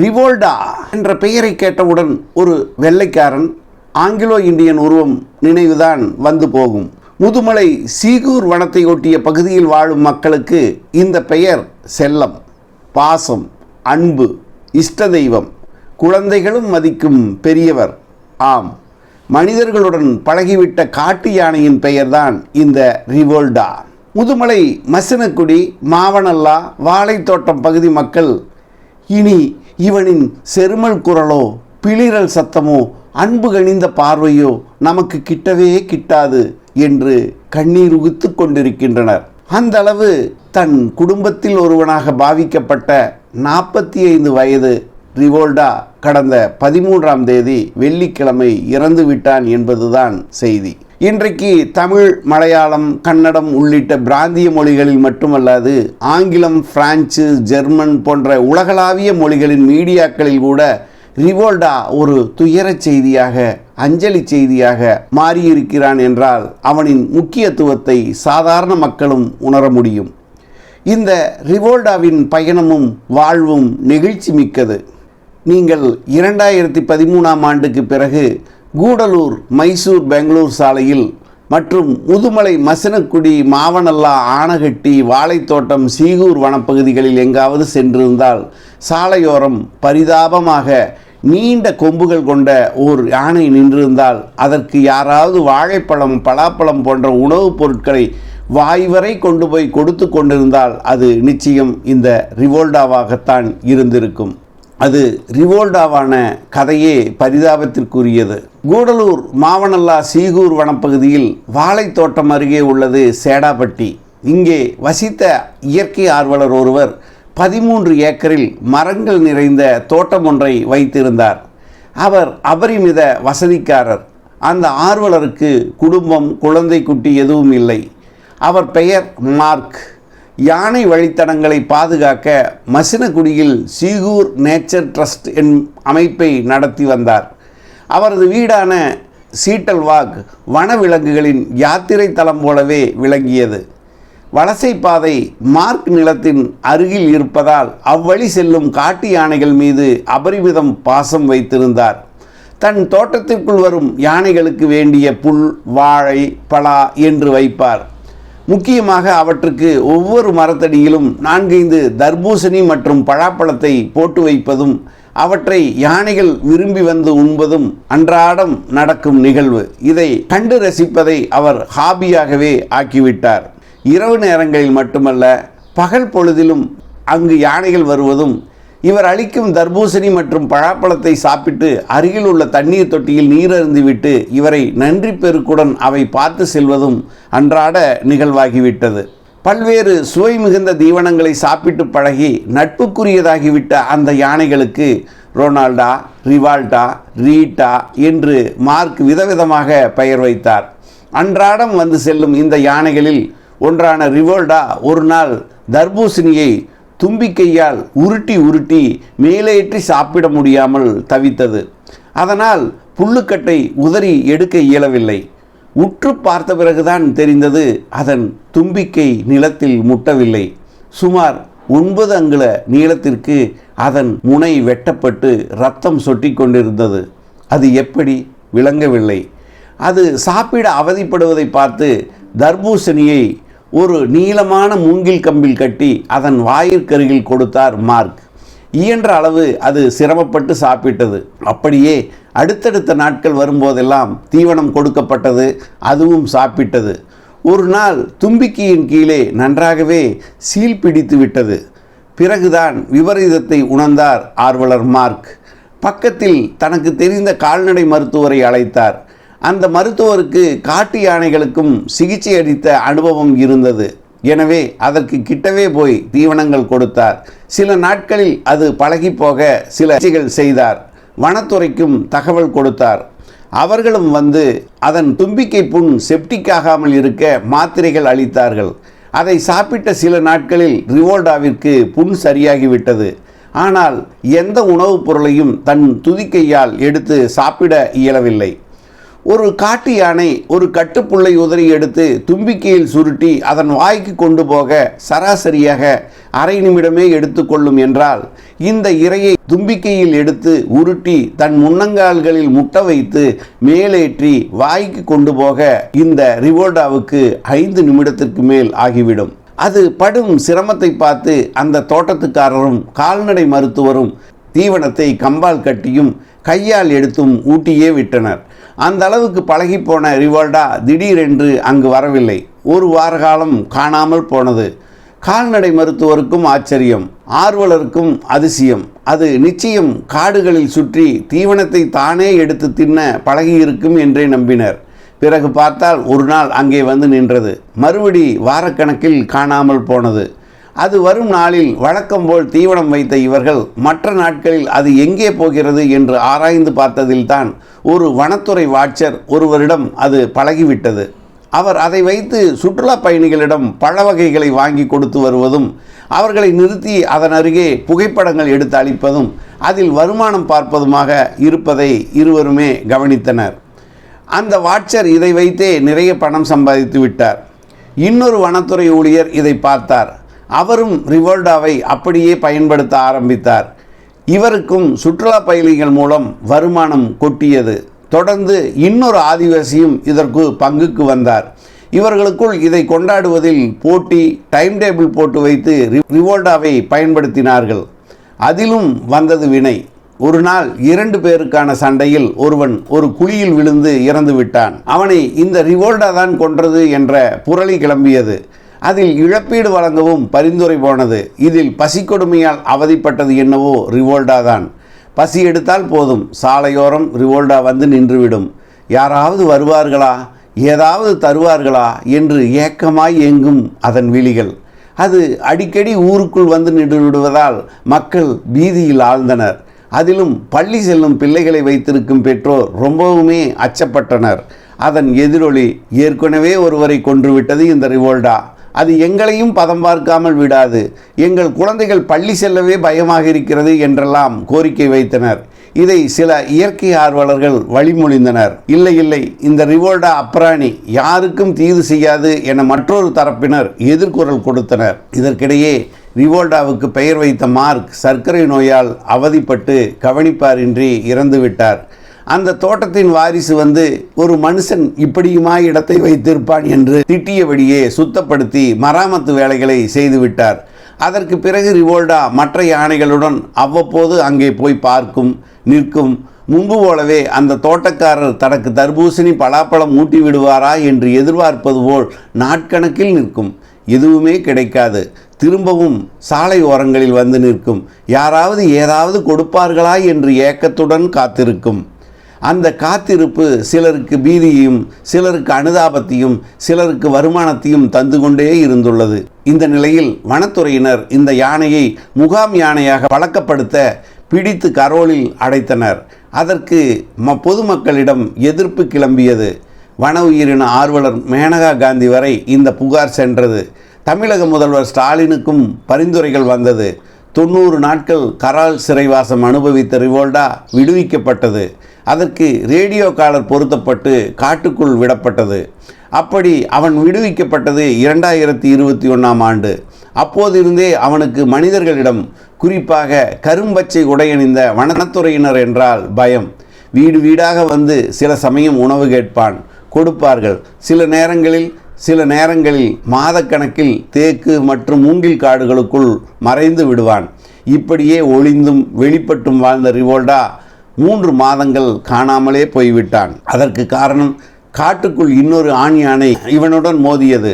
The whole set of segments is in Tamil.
ரிவோல்டா என்ற பெயரை கேட்டவுடன் ஒரு வெள்ளைக்காரன் ஆங்கிலோ இந்தியன் உருவம் நினைவுதான் வந்து போகும். முதுமலை சீகூர் வனத்தை ஒட்டிய பகுதியில் வாழும் மக்களுக்கு இந்த பெயர் செல்லம் பாசம் அன்பு இஷ்ட தெய்வம். குழந்தைகளும் மதிக்கும் பெரியவர். ஆம் மனிதர்களுடன் பழகிவிட்ட காட்டு யானையின் பெயர்தான் இந்த ரிவோல்டா. முதுமலை மசினக்குடி மாவனல்லா வாழைத்தோட்டம் பகுதி மக்கள் இனி இவனின் செருமல் குரலோ பிளிரல் சத்தமோ அன்பு கணிந்த பார்வையோ நமக்கு கிட்டவே கிட்டாது என்று கண்ணீர் உகுத்து கொண்டிருக்கின்றனர். அந்த அளவு தன் குடும்பத்தில் ஒருவனாக பாவிக்கப்பட்ட நாற்பத்தி ஐந்து வயது ரிவோல்டா கடந்த பதிமூன்றாம் தேதி வெள்ளிக்கிழமை இறந்து விட்டான் என்பதுதான் செய்தி. இன்றைக்கு தமிழ் மலையாளம் கன்னடம் உள்ளிட்ட பிராந்திய மொழிகளில் மட்டுமல்லாது ஆங்கிலம் பிரான்சு ஜெர்மன் போன்ற உலகளாவிய மொழிகளின் மீடியாக்களில் கூட ரிவோல்டா ஒரு துயரச் செய்தியாக அஞ்சலி செய்தியாக மாறியிருக்கிறான் என்றால் அவனின் முக்கியத்துவத்தை சாதாரண மக்களும் உணர முடியும். இந்த ரிவோல்டாவின் பயணமும் வாழ்வும் நெகிழ்ச்சி மிக்கது. நீங்கள் இரண்டாயிரத்தி பதிமூணாம் ஆண்டுக்கு பிறகு கூடலூர் மைசூர் பெங்களூர் சாலையில் மற்றும் முதுமலை மசனக்குடி மாவனல்லா ஆனகட்டி வாழைத்தோட்டம் சீகூர் வனப்பகுதிகளில் எங்காவது சென்றிருந்தால் சாலையோரம் பரிதாபமாக நீண்ட கொம்புகள் கொண்ட ஓர் யானை நின்றிருந்தால் அதற்கு யாராவது வாழைப்பழம் பலாப்பழம் போன்ற உணவுப் பொருட்களை வாய்வரை கொண்டு போய் கொடுத்து கொண்டிருந்தால் அது நிச்சயம் இந்த ரிவோல்டாவாகத்தான் இருந்திருக்கும். அது ரிவோல்டாவான கதையே பரிதாபத்திற்குரியது. கூடலூர் மாவனல்லா சீகூர் வனப்பகுதியில் வாழைத்தோட்டம் அருகே உள்ளது சேடாப்பட்டி இங்கே வசித்த இயற்கை ஆர்வலர் ஒருவர் பதிமூன்று ஏக்கரில் மரங்கள் நிறைந்த தோட்டம் ஒன்றை வைத்திருந்தார். அவர் அபரிமித வசதிக்காரர். அந்த ஆர்வலருக்கு குடும்பம் குழந்தை குட்டி எதுவும் இல்லை. அவர் பெயர் மார்க். யானை வழித்தடங்களை பாதுகாக்க மசினகுடியில் சீகூர் நேச்சர் ட்ரஸ்ட் என் அமைப்பை நடத்தி வந்தார். அவரது வீடான சீட்டல் வாக் வனவிலங்குகளின் யாத்திரை தலம் போலவே விளங்கியது. வலசை பாதை மார்க் நிலத்தின் அருகில் இருப்பதால் அவ்வழி செல்லும் காட்டு யானைகள் மீது அபரிமிதம் பாசம் வைத்திருந்தார். தன் தோட்டத்திற்குள் வரும் யானைகளுக்கு வேண்டிய புல் வாழை பலா என்று வைப்பார். முக்கியமாக அவற்றுக்கு ஒவ்வொரு மரத்தடியிலும் நான்கைந்து தர்பூசணி மற்றும் பழாப்பழத்தை போட்டு வைப்பதும் அவற்றை யானைகள் விரும்பி வந்து உண்பதும் அன்றாடம் நடக்கும் நிகழ்வு. இதை கண்டு ரசிப்பதை அவர் ஹாபியாகவே ஆக்கிவிட்டார். இரவு நேரங்களில் மட்டுமல்ல பகல் பொழுதிலும் அங்கு யானைகள் வருவதும் இவர் அளிக்கும் தர்பூசணி மற்றும் பழாப்பழத்தை சாப்பிட்டு அருகில் உள்ள தண்ணீர் தொட்டியில் நீர் அருந்திவிட்டு இவரை நன்றி பெருக்குடன் அவை பார்த்து செல்வதும் அன்றாட நிகழ்வாகிவிட்டது. பல்வேறு சுவை மிகுந்த தீவனங்களை சாப்பிட்டு பழகி நட்புக்குரியதாகிவிட்ட அந்த யானைகளுக்கு ரொனால்டா ரிவால்டா ரீட்டா என்று மார்க் விதவிதமாக பெயர் வைத்தார். அன்றாடம் வந்து செல்லும் இந்த யானைகளில் ஒன்றான ரிவோல்டா ஒரு நாள் தர்பூசணியை தும்பிக்கையால் உருட்டி உருட்டி மேலேற்றி சாப்பிட முடியாமல் தவித்தது. அதனால் புல்லுக்கட்டை உதறி எடுக்க இயலவில்லை. உற்று பார்த்த பிறகுதான் தெரிந்தது அதன் தும்பிக்கை நிலத்தில் முட்டவில்லை. சுமார் ஒன்பது அங்குல நீளத்திற்கு அதன் முனை வெட்டப்பட்டு ரத்தம் சொட்டி கொண்டிருந்தது. அது எப்படி? விளங்கவில்லை. அது சாப்பிட அவதிப்படுவதை பார்த்து தர்பூசணியை ஒரு நீளமான மூங்கில் கம்பில் கட்டி அதன் வாயிற்கருகில் கொடுத்தார் மார்க். இயன்ற அளவு அது சிரமப்பட்டு சாப்பிட்டது. அப்படியே அடுத்தடுத்த நாட்கள் வரும்போதெல்லாம் தீவனம் கொடுக்கப்பட்டது அதுவும் சாப்பிட்டது. ஒரு நாள் தும்பிக்கையின் கீழே நன்றாகவே சீல் பிடித்து விட்டது. பிறகுதான் விபரீதத்தை உணர்ந்தார் ஆர்வலர் மார்க். பக்கத்தில் தனக்கு தெரிந்த கால்நடை மருத்துவரை அழைத்தார். அந்த மருத்துவருக்கு காட்டு யானைகளுக்கும் சிகிச்சை அளித்த அனுபவம் இருந்தது. எனவே அதற்கு கிட்டவே போய் தீவனங்கள் கொடுத்தார். சில நாட்களில் அது பழகி போக சில சிகள் செய்தார். வனத்துறைக்கும் தகவல் கொடுத்தார். அவர்களும் வந்து அதன் தும்பிக்கை புண் செப்டிக் ஆகாமல் இருக்க மாத்திரைகள் அளித்தார்கள். அதை சாப்பிட்ட சில நாட்களில் ரிவோல்டாவிற்கு புண் சரியாகிவிட்டது. ஆனால் எந்த உணவுப் பொருளையும் தன் துதிக்கையால் எடுத்து சாப்பிட இயலவில்லை. ஒரு காட்டு யானை ஒரு கட்டுப்புள்ளை உதறி எடுத்து தும்பிக்கையில் சுருட்டி அதன் வாய்க்கு கொண்டு போக சராசரியாக அரை நிமிடமே எடுத்துக்கொள்ளும் என்றால் இந்த இரையை தும்பிக்கையில் எடுத்து உருட்டி தன் முன்னங்கால்களில் முட்ட வைத்து மேலேற்றி வாய்க்கு கொண்டு போக இந்த ரிவோல்டாவுக்கு ஐந்து நிமிடத்திற்கு மேல் ஆகிவிடும். அது படும் சிரமத்தை பார்த்து அந்த தோட்டத்துக்காரரும் கால்நடை மருத்துவரும் தீவனத்தை கம்பால் கட்டியும் கையால் எடுத்தும் ஊட்டியே விட்டனர். அந்த அளவுக்கு பழகிப்போன ரிவால்டா திடீரென்று அங்கு வரவில்லை. ஒரு வார காலம் காணாமல் போனது. கால்நடை மருத்துவருக்கும் ஆச்சரியம் ஆர்வலருக்கும் அதிசயம். அது நிச்சயம் காடுகளில் சுற்றி தீவனத்தை தானே எடுத்து தின்ன பழகியிருக்கும் என்றே நம்பினர். பிறகு பார்த்தால் ஒரு நாள் அங்கே வந்து நின்றது. மறுபடி வாரக்கணக்கில் காணாமல் போனது. அது வரும் நாளில் வழக்கம் போல் தீவனம் வைத்த இவர்கள் மற்ற நாட்களில் அது எங்கே போகிறது என்று ஆராய்ந்து பார்த்ததில்தான் ஒரு வனத்துறை வாட்சர் ஒருவரிடம் அது பழகிவிட்டது. அவர் அதை வைத்து சுற்றுலா பயணிகளிடம் பழ வகைகளை வாங்கி கொடுத்து வருவதும் அவர்களை நிறுத்தி அதன் அருகே புகைப்படங்கள் எடுத்து அளிப்பதும் அதில் வருமானம் பார்ப்பதுமாக இருப்பதை இருவருமே கவனித்தனர். அந்த வாட்சர் இதை வைத்தே நிறைய பணம் சம்பாதித்து விட்டார். இன்னொரு வனத்துறை ஊழியர் இதை பார்த்தார். அவரும் ரிவோல்டாவை அப்படியே பயன்படுத்த ஆரம்பித்தார். இவருக்கும் சுற்றுலா பயணிகள் மூலம் வருமானம் கொட்டியது. தொடர்ந்து இன்னொரு ஆதிவாசியும் இதற்கு பங்குக்கு வந்தார். இவர்களுக்குள் இதை கொண்டாடுவதில் போட்டி டைம் டேபிள் போட்டு வைத்து ரி- ரிவோல்டாவை பயன்படுத்தினார்கள். அதிலும் வந்தது வினை. ஒரு நாள் இரண்டு பேருக்கான சண்டையில் ஒருவன் ஒரு குழியில் விழுந்து இறந்து விட்டான் அவனை இந்த ரிவோல்டா தான் கொன்றது என்ற புரளி கிளம்பியது. அதில் இழப்பீடு வழங்கவும் பரிந்துரை போனது. இதில் பசி கொடுமையால் அவதிப்பட்டது என்னவோ ரிவோல்டா தான் பசி எடுத்தால் போதும். சாலையோரம் ரிவோல்டா வந்து நின்றுவிடும். யாராவது வருவார்களா? ஏதாவது தருவார்களா? என்று ஏக்கமாய் ஏங்கும் அதன் விழிகள். அது அடிக்கடி ஊருக்குள் வந்து நின்று விடுவதால் மக்கள் பீதியில் ஆழ்ந்தனர். அதிலும் பள்ளி செல்லும் பிள்ளைகளை வைத்திருக்கும் பெற்றோர் ரொம்பவுமே அச்சப்பட்டனர். அதன் எதிரொலி ஏற்கனவே ஒருவரை கொன்றுவிட்டது இந்த ரிவோல்டா. அது எங்களையும் பதம் பார்க்காமல் விடாது. எங்கள் குழந்தைகள் பள்ளி செல்லவே பயமாக இருக்கிறது என்றெல்லாம் கோரிக்கை வைத்தனர். இதை சில இயற்கை ஆர்வலர்கள் வழிமொழிந்தனர். இல்லை இல்லை இந்த ரிவோல்டா அப்ராணி யாருக்கும் தீது செய்யாது என மற்றொரு தரப்பினர் எதிர்குரல் கொடுத்தனர். இதற்கிடையே ரிவோல்டாவுக்கு பெயர் வைத்த மார்க் சர்க்கரை நோயால் அவதிப்பட்டு கவனிப்பாரின்றி இறந்துவிட்டார். அந்த தோட்டத்தின் வாரிசு வந்து ஒரு மனுஷன் இப்படியுமா இடத்தை வைத்திருப்பான் என்று திட்டியபடியே சுத்தப்படுத்தி மராமத்து வேலைகளை செய்துவிட்டார் அதற்கு பிறகு ரிவோல்டா மற்ற யானைகளுடன் அவ்வப்போது அங்கே போய் பார்க்கும் நிற்கும். முன்பு போலவே அந்த தோட்டக்காரர் தனக்கு தர்பூசணி பலாப்பழம் ஊட்டி விடுவாரா என்று எதிர்பார்ப்பது போல் நாட்கணக்கில் நிற்கும். எதுவுமே கிடைக்காது. திரும்பவும் சாலை ஓரங்களில் வந்து நிற்கும். யாராவது ஏதாவது கொடுப்பார்களா என்று ஏக்கத்துடன் காத்திருக்கும். அந்த காத்திருப்பு சிலருக்கு பீதியையும் சிலருக்கு அனுதாபத்தையும் சிலருக்கு வருமானத்தையும் தந்து கொண்டே இருந்துள்ளது. இந்த நிலையில் வனத்துறையினர் இந்த யானையை முகாம் யானையாக பழக்கப்படுத்த பிடித்து கரோலில் அடைத்தனர். அதற்கு ம பொதுமக்களிடம் எதிர்ப்பு கிளம்பியது. வன உயிரின ஆர்வலர் மேனகா காந்தி வரை இந்த புகார் சென்றது. தமிழக முதல்வர் ஸ்டாலினுக்கும் பரிந்துரைகள் வந்தது. தொண்ணூறு நாட்கள் கரால் சிறைவாசம் அனுபவித்த ரிவோல்டா விடுவிக்கப்பட்டது. அதற்கு ரேடியோ காலர் பொருத்தப்பட்டு காட்டுக்குள் விடப்பட்டது. அப்படி அவன் விடுவிக்கப்பட்டது இரண்டாயிரத்தி இருபத்தி ஒன்றாம் ஆண்டு. அப்போதிருந்தே அவனுக்கு மனிதர்களிடம் குறிப்பாக கரும்பச்சை உடையணிந்த வனத்துறையினர் என்றால் பயம். வீடு வீடாக வந்து சில சமயம் உணவு கேட்பான். கொடுப்பார்கள். சில நேரங்களில் சில நேரங்களில் மாதக்கணக்கில் தேக்கு மற்றும் மூங்கில் காடுகளுக்குள் மறைந்து விடுவான். இப்படியே ஒளிந்தும் வெளிப்பட்டும் வாழ்ந்த ரிவோல்டா மூன்று மாதங்கள் காணாமலே போய்விட்டான். அதற்கு காரணம் காட்டுக்குள் இன்னொரு ஆண் யானை இவனுடன் மோதியது.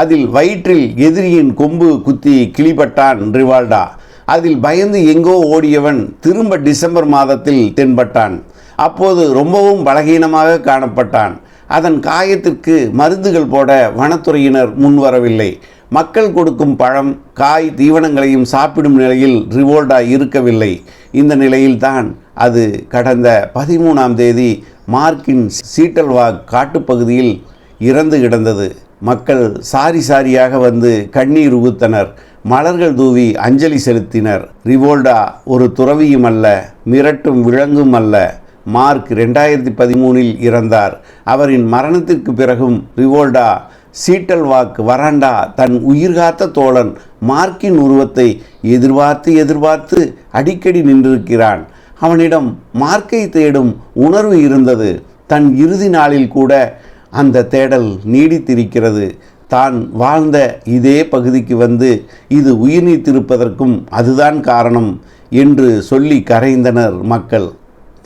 அதில் வயிற்றில் எதிரியின் கொம்பு குத்தி கிளிப்பட்டான் ரிவால்டா. அதில் பயந்து எங்கோ ஓடியவன் திரும்ப டிசம்பர் மாதத்தில் தென்பட்டான். அப்போது ரொம்பவும் பலகீனமாக காணப்பட்டான். அதன் காயத்திற்கு மருந்துகள் போட வனத்துறையினர் முன்வரவில்லை. மக்கள் கொடுக்கும் பழம் காய் தீவனங்களையும் சாப்பிடும் நிலையில் ரிவோல்டா இருக்கவில்லை. இந்த நிலையில்தான் அது கடந்த பதிமூணாம் தேதி மார்க்கின் சீட்டல்வாக் காட்டுப்பகுதியில் இறந்து கிடந்தது. மக்கள் சாரி சாரியாக வந்து கண்ணீர் உகுத்தனர். மலர்கள் தூவி அஞ்சலி செலுத்தினர். ரிவோல்டா ஒரு துறவியும் அல்ல மிரட்டும் விலங்கும் அல்ல. மார்க் ரெண்டாயிரத்தி பதிமூனில் இறந்தார். அவரின் மரணத்திற்கு பிறகும் ரிவோல்டா சீட்டல் வாக் வராண்டா தன் உயிர்காத்த தோழன் மார்க்கின் உருவத்தை எதிர்பார்த்து எதிர்பார்த்து அடிக்கடி நின்றிருக்கிறான். அவனிடம் மார்க்கை தேடும் உணர்வு இருந்தது. தன் இறுதி நாளில் கூட அந்த தேடல் நீடித்திருக்கிறது. தான் வாழ்ந்த இதே பகுதிக்கு வந்து இது உயிர் நீத்திருப்பதற்கும் அதுதான் காரணம் என்று சொல்லி கரைந்தனர் மக்கள்.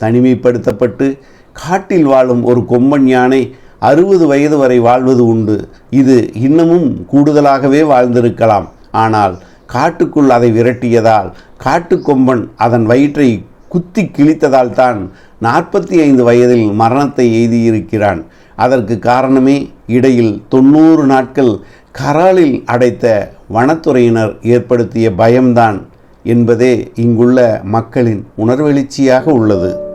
தனிமைப்படுத்தப்பட்டு காட்டில் வாழும் ஒரு கொம்பன் யானை அறுபது வயது வரை வாழ்வது உண்டு. இது இன்னமும் கூடுதலாகவே வாழ்ந்திருக்கலாம். ஆனால் காட்டுக்குள் அதை விரட்டியதால் காட்டுக்கொம்பன் அதன் வயிற்றை குத்தி கிழித்ததால் தான் நாற்பத்தி ஐந்து வயதில் மரணத்தை எய்தியிருக்கிறான். அதற்கு காரணமே இடையில் தொண்ணூறு நாட்கள் கராலில் அடைத்த வனத்துறையினர் ஏற்படுத்திய பயம்தான் என்பதே இங்குள்ள மக்களின் உணர்வெழுச்சியாக உள்ளது.